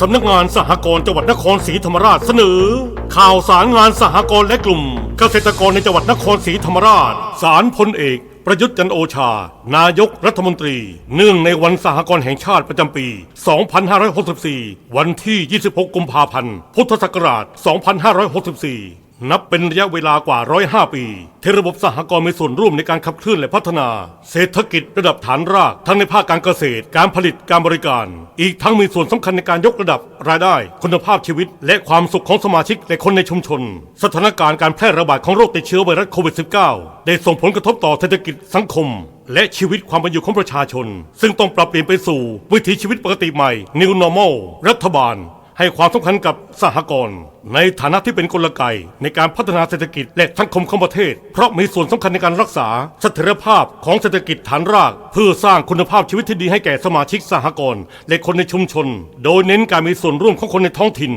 สำนักงานสหกรณ์จังหวัดนครศรีธรรมราชเสนอ ข่าวสารงานสหกรณ์และกลุ่ม เกษตรกรในจังหวัดนครศรีธรรมราช สารพลเอก ประยุทธ์จันโอชา นายกรัฐมนตรี เนื่องในวันสหกรณ์แห่งชาติประจำปี 2564 วันที่ 26 กุมภาพันธ์ พุทธศักราช 2564 นับเป็นระยะเวลากว่า 105 ปี ที่ระบบสหกรณ์มีส่วนร่วมในการขับเคลื่อนและพัฒนา เศรษฐกิจระดับฐานราก ทั้งในภาคการเกษตร การผลิตการบริการ อีกทั้งมีส่วนสำคัญในการยกระดับรายได้ คุณภาพชีวิต และความสุขของสมาชิกและคนในชุมชน สถานการณ์การแพร่ระบาดของโรคติดเชื้อไวรัสโควิด -19 ได้ส่งผลกระทบต่อเศรษฐกิจสังคม และชีวิตความเป็นอยู่ของประชาชน ซึ่งต้องปรับเปลี่ยนไปสู่วิถีชีวิตปกติใหม่ New Normal รัฐบาล ให้ความสำคัญกับสหกรณ์ในฐานะที่เป็นกลไกในการพัฒนาเศรษฐกิจและสังคมของประเทศ เพราะมีส่วนสำคัญในการรักษาเสถียรภาพของเศรษฐกิจฐานราก เพื่อสร้างคุณภาพชีวิตที่ดีให้แก่สมาชิกสหกรณ์และคนในชุมชน โดยเน้นการมีส่วนร่วมของคนในท้องถิ่น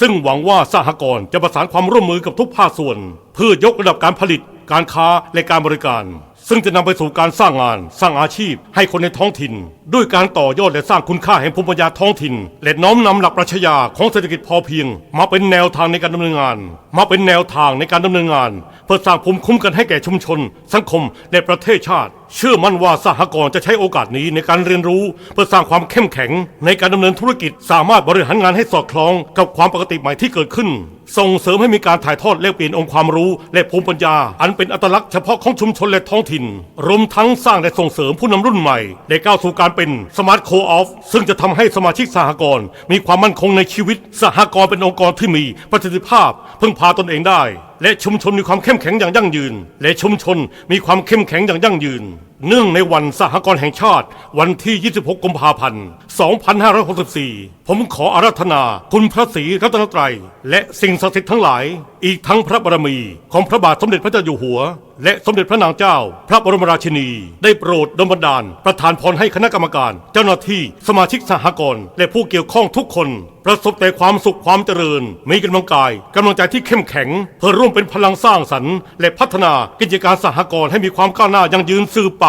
ซึ่งหวังว่าสหกรณ์จะประสานความร่วมมือกับทุกภาคส่วน เพื่อยกระดับการผลิต การค้าและการบริการ ซึ่งจะนำไปสู่การสร้างงาน สร้างอาชีพ ให้คนในท้องถิ่น ด้วยการต่อยอดและสร้างคุณค่าแห่งภูมิปัญญาท้องถิ่น และน้อมนำหลักปรัชญาของเศรษฐกิจพอเพียง มาเป็นแนวทางในการดำเนินงาน มาเป็นแนวทางในการดำเนินงาน เพื่อสร้างภูมิคุ้มกันให้แก่ชุมชน สังคมและประเทศชาติ เชื่อมั่นว่าสหกรณ์จะใช้โอกาสนี้ในการเรียนรู้ เพื่อสร้างความเข้มแข็ง ในการดำเนินธุรกิจสามารถบริหารงานให้สอดคล้องกับความปกติใหม่ที่เกิดขึ้น ส่งเสริมให้มีการถ่ายทอดแลกเปลี่ยนองค์ความรู้ และภูมิปัญญา อันเป็นอัตลักษณ์เฉพาะของชุมชนและท้องถิ่น รวมทั้งสร้างและส่งเสริมผู้นำรุ่นใหม่ได้ก้าวสู่การเป็นสมาร์ทโคออฟซึ่งจะทำให้สมาชิกสหกรณ์มีความมั่นคงในชีวิต สหกรณ์เป็นองค์กรที่มีประสิทธิภาพ พึ่งพาตนเองได้ และชุมชนมีความเข้มแข็งอย่างยั่งยืน และชุมชนมีความเข้มแข็งอย่างยั่งยืน เนื่องในวันสหกรณ์แห่งชาติ วันที่ 26 กุมภาพันธ์ 2564 ผมขออาราธนา คุณพระศรีรัตนตรัย และสิ่งศักดิ์สิทธิ์ทั้งหลาย อีกทั้งพระบารมี ของพระบาทสมเด็จพระเจ้าอยู่หัวและสมเด็จพระนางเจ้า พระบรมราชินี ได้โปรดดลบันดาล ประธานพรให้คณะกรรมการ เจ้าหน้าที่สมาชิกสหกรณ์และผู้เกี่ยวข้องทุกคน ประสบแต่ความสุขความเจริญ มีกำลังกายกำลังใจที่เข้มแข็ง เพื่อร่วมเป็นพลังสร้างสรรค์ และพัฒนากิจการสหกรณ์ให้มีความก้าวหน้ายั่งยืนสืบไป